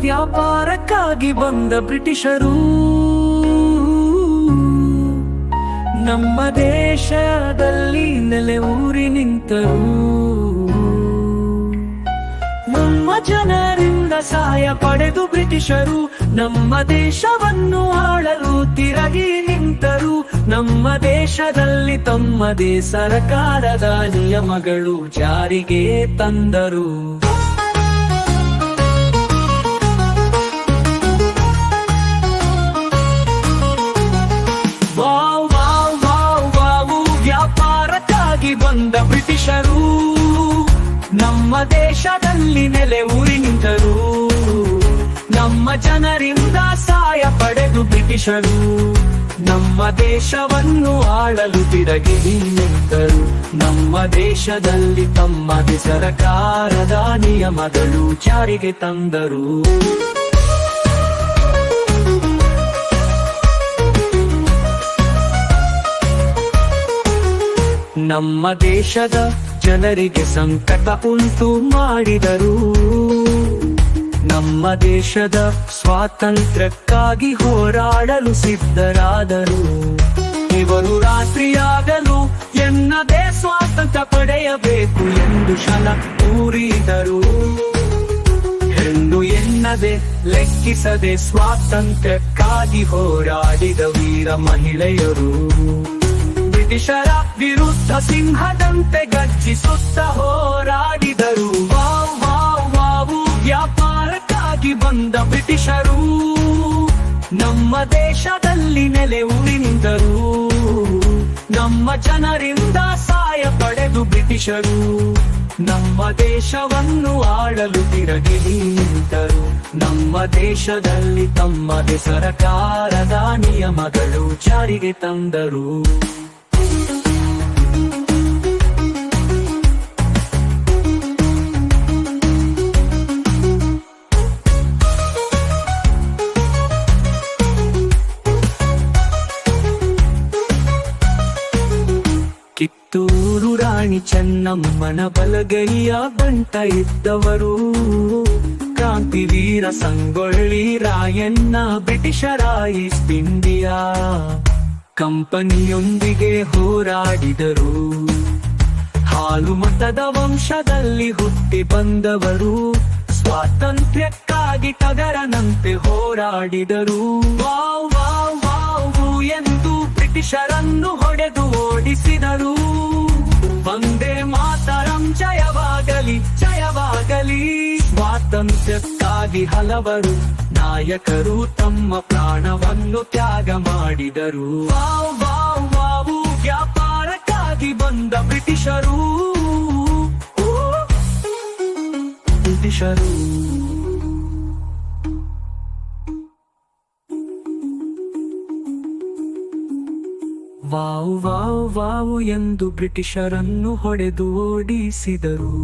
ವ್ಯಾಪಾರಕ್ಕಾಗಿ ಬಂದ ಬ್ರಿಟಿಷರು. ನಮ್ಮ ದೇಶದಲ್ಲಿ ನೆಲೆ ಊರಿ ನಿಂತರು. ನಮ್ಮ ಜನರಿಂದ ಸಹಾಯ ಪಡೆದು ಬ್ರಿಟಿಷರು, ನಮ್ಮ ದೇಶವನ್ನು ಆಳಲು ತಿರಗಿ ನಿಂತರು. ನಮ್ಮ ದೇಶದಲ್ಲಿ ತಮ್ಮದೇ ಸರಕಾರದ ನಿಯಮಗಳು ಜಾರಿಗೆ ತಂದರು. ದೇಶದಲ್ಲಿ ನೆಲೆ ಉರಿಂದರು ನಮ್ಮ ಜನರಿಂದ ಸಹಾಯ ಪಡೆದು ಬ್ರಿಟಿಷರು. ನಮ್ಮ ದೇಶವನ್ನು ಆಳಲು ತಿರಗಿ ನಿಂತರು. ನಮ್ಮ ದೇಶದಲ್ಲಿ ತಮ್ಮದೇ ಸರಕಾರದ ನಿಯಮಗಳು ಜಾರಿಗೆ ತಂದರು. ನಮ್ಮ ದೇಶದ ಜನರಿಗೆ ಸಂಕಟ ಉಂಟು ಮಾಡಿದರು. ನಮ್ಮ ದೇಶದ ಸ್ವಾತಂತ್ರ್ಯಕ್ಕಾಗಿ ಹೋರಾಡಲು ಸಿದ್ಧರಾದರು. ಇವರು ರಾತ್ರಿಯಾಗಲು ಎನ್ನದೇ ಸ್ವಾತಂತ್ರ್ಯ ಪಡೆಯಬೇಕು ಎಂದು ಶಲ ಕೂರಿದರು. ಎಂದು ಎನ್ನದೆ ಲೆಕ್ಕಿಸದೆ ಸ್ವಾತಂತ್ರ್ಯಕ್ಕಾಗಿ ಹೋರಾಡಿದ ವೀರ ಮಹಿಳೆಯರು. ಬ್ರಿಟಿಷರ ವಿರುದ್ಧ ಸಿಂಹದಂತೆ ಗರ್ಜಿಸುತ್ತ ಹೋರಾಡಿದರು. ವಾವ್ ವಾವ್, ವಾವು, ವ್ಯಾಪಾರಕ್ಕಾಗಿ ಬಂದ ಬ್ರಿಟಿಷರು. ನಮ್ಮ ದೇಶದಲ್ಲಿ ನೆಲೆ ನಿಂತರು ನಮ್ಮ ಜನರಿಂದ ಸಹಾಯ ಪಡೆದು ಬ್ರಿಟಿಷರು. ನಮ್ಮ ದೇಶವನ್ನು ಆಳಲು ತಿರಗಿ ನಿಂತರು. ನಮ್ಮ ದೇಶದಲ್ಲಿ ತಮ್ಮದೇ ಸರಕಾರದ ನಿಯಮಗಳು ಜಾರಿಗೆ ತಂದರು. ಕಿತ್ತೂರು ರಾಣಿ ಚೆನ್ನಮ್ಮನ ಬಲಗೈಯ ಬಂಟ ಇದ್ದವರು. ಕ್ರಾಂತಿವೀರ ಸಂಗೊಳ್ಳಿ ರಾಯಣ್ಣ, ಬ್ರಿಟಿಷರ ಈಸ್ಟ್ ಇಂಡಿಯಾ. ಕಂಪನಿಯೊಂದಿಗೆ ಹೋರಾಡಿದರು. ಹಾಲು ಮತದ ವಂಶದಲ್ಲಿ ಹುಟ್ಟಿ ಬಂದವರು. ಸ್ವಾತಂತ್ರ್ಯಕ್ಕಾಗಿ ಟಗರನಂತೆ ಹೋರಾಡಿದರು. Wow wow. ಸ್ವಾತಂತ್ರ್ಯಕ್ಕಾಗಿ ಹಲವರು ನಾಯಕರು ತಮ್ಮ ಪ್ರಾಣವನ್ನು ತ್ಯಾಗ ಮಾಡಿದರು ವಾವ್ ವ್ಯಾಪಾರಕ್ಕಾಗಿ ಬಂದ ಬ್ರಿಟಿಷರು ಬ್ರಿಟಿಷರು ವಾವ್ ವಾವ್ ವಾವು ಎಂದು ಬ್ರಿಟಿಷರನ್ನು ಹೊಡೆದು ಓಡಿಸಿದರು